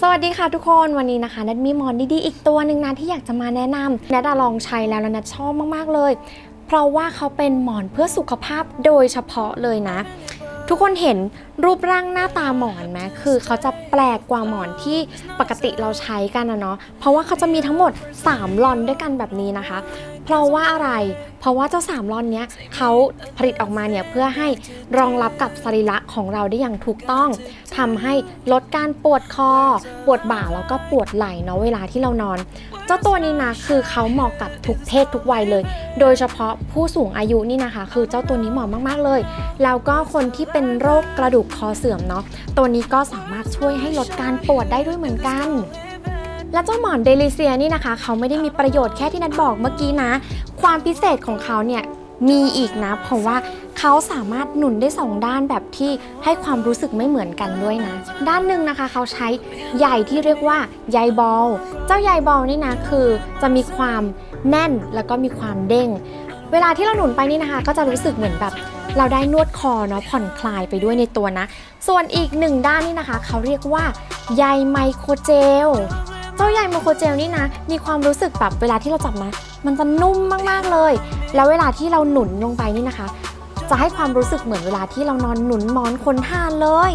สวัสดีค่ะทุกคนวันนี้นะคะนัดมีหมอนดีๆอีกตัวหนึ่งนะที่อยากจะมาแนะนำนัดลองใช้แล้วแล้วนัดชอบมากๆเลย เพราะว่าเขาเป็นหมอนเพื่อสุขภาพโดยเฉพาะเลยนะ ทุกคนเห็นรูปร่างหน้าตาหมอนไหมคือเขาจะแปลกกว่าหมอนที่ปกติเราใช้กันนะเนาะเพราะว่าเขาจะมีทั้งหมด3ลอนด้วยกันแบบนี้นะคะ เพราะว่าอะไร เพราะว่าเจ้า3ลอนเนี้ยเขาผลิตออกมาเนี่ยเพื่อให้รองรับกับสรีระของเราได้อย่างถูกต้องทำให้ลดการปวดคอ ปวดบ่าแล้วก็ปวดไหล่เนาะเวลาที่เรานอน เจ้าตัวนี้นะคือเขาเหมาะกับทุกเพศทุกวัยเลย โดยเฉพาะผู้สูงอายุนี่นะคะ คือเจ้าตัวนี้เหมาะมากๆเลย แล้วก็คนที่เป็นโรคกระดูกคอเสื่อมเนาะตัวนี้ก็สามารถช่วยให้ลดการปวดได้ด้วยเหมือนกัน และเจ้าหมอนเดลิเซียนี่นะคะ เขาไม่ได้มีประโยชน์แค่ที่นัดบอกเมื่อกี้นะ ความพิเศษของเขาเนี่ยมีอีกนะ เพราะว่าเขาสามารถหนุนได้สองด้านแบบที่ให้ความรู้สึกไม่เหมือนกันด้วยนะ ด้านหนึ่งนะคะเขาใช้ใยที่เรียกว่าใยบอล เจ้าใยบอลนี่นะคือจะมีความแน่นแล้วก็มีความเด้ง เวลาที่เราหนุนไปนี่นะคะ ก็จะรู้สึกเหมือนแบบ เราได้นวดคอเนาะผ่อนคลายไปด้วยในตัวนะ ส่วนอีกหนึ่งด้านนี่นะคะ เขาเรียกว่าใยไมโครเจล เจ้าใยไมโคเจลนี่นะ มีความรู้สึกแบบเวลาที่เราจับมามันจะนุ่มมากๆเลย แล้วเวลาที่เราหนุนลงไปนี่นะคะ จะให้ความรู้สึกเหมือนเวลาที่เรานอนหนุนหมอนคนทานเลย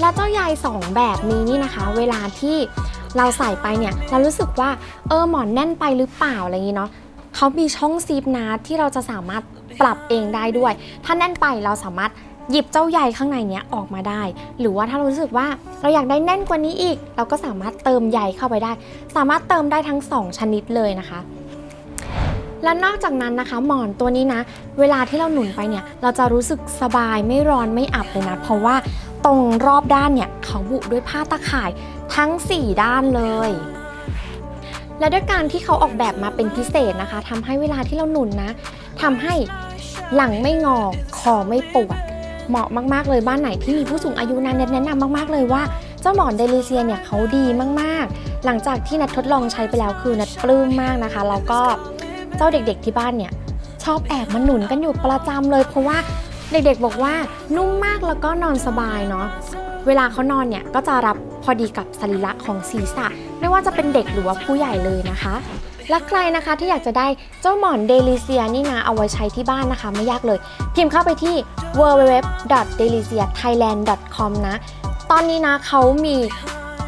และเจ้าใยสองแบบนี้นี่นะคะ เวลาที่เราใส่ไปเนี่ยเรารู้สึกว่าเออหมอนแน่นไปหรือเปล่าอะไรอย่างนี้เนาะเขามีช่องซีฟนะที่เราจะสามารถ ปรับเองได้ด้วย ถ้าแน่นไปเราสามารถหยิบเจ้าใยข้างในเนี้ยออกมาได้ หรือว่าถ้าเรารู้สึกว่าเราอยากได้แน่นกว่านี้อีก เราก็สามารถเติมใยเข้าไปได้ สามารถเติมได้ทั้ง 2 ชนิดเลยนะคะ และนอกจากนั้นนะคะ หมอนตัวนี้นะ เวลาที่เราหนุนไปเนี่ย เราจะรู้สึกสบายไม่ร้อนไม่อับเลยนะ เพราะว่าตรงรอบด้านเนี่ยเขาบุด้วยผ้าตะข่ายทั้ง 4 ด้านเลย และด้วยการที่เขาออกแบบมาเป็นพิเศษนะคะทำให้เวลาที่เราหนุนนะทำให้หลังไม่งอคอไม่ปวด เหมาะมากๆเลยบ้านไหนที่มีผู้สูงอายุนะแนะนำมากๆเลยว่าเจ้าหมอนเดลิเซียเนี่ยเขาดีมากๆ หลังจากที่นัดทดลองใช้ไปแล้วคือนัดปลื้มมากนะคะแล้วก็เจ้าเด็กๆที่บ้านเนี่ยชอบแอบมาหนุนกันอยู่ประจำเลย เพราะว่าเด็กๆบอกว่านุ่มมากแล้วก็นอนสบายเนาะ เวลาเขานอนเนี่ยก็จะรับพอดีกับสรีระของศีรษะ ไม่ว่าจะเป็นเด็กหรือว่าผู้ใหญ่เลยนะคะ และใครนะคะที่อยากจะได้เจ้าหมอนเดลิเซียนี่นะเอาไว้ใช้ที่บ้านนะคะ ไม่ยากเลย พิมพ์เข้าไปที่ www.deliciathailand.com นะตอนนี้นะเขามี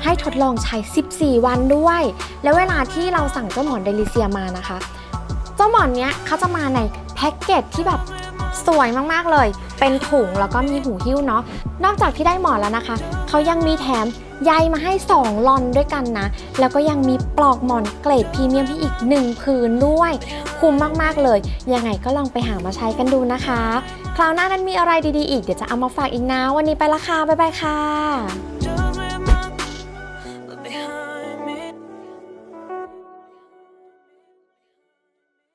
ให้ทดลองใช้ 14 วันด้วย แล้วเวลาที่เราสั่งเจ้าหมอนเดลิเซียมานะคะ เจ้าหมอนเนี้ยเขาจะมาในแพ็กเกจที่แบบ สวยมากๆเลย เป็นถุงแล้วก็มีหูหิ้วเนาะ นอกจากที่ได้หมอนแล้วนะคะ เขายังมีแถมใยมาให้ 2 ลอนด้วยกันนะ แล้วก็ยังมีปลอกหมอนเกรดพรีเมียมให้อีก 1 ผืนด้วย คุ้มมากๆเลย ยังไงก็ลองไปหามาใช้กันดูนะคะ คราวหน้านั้นมีอะไรดีๆอีก เดี๋ยวจะเอามาฝากอีกนะ วันนี้ไปละค่ะ บ๊ายบายค่ะ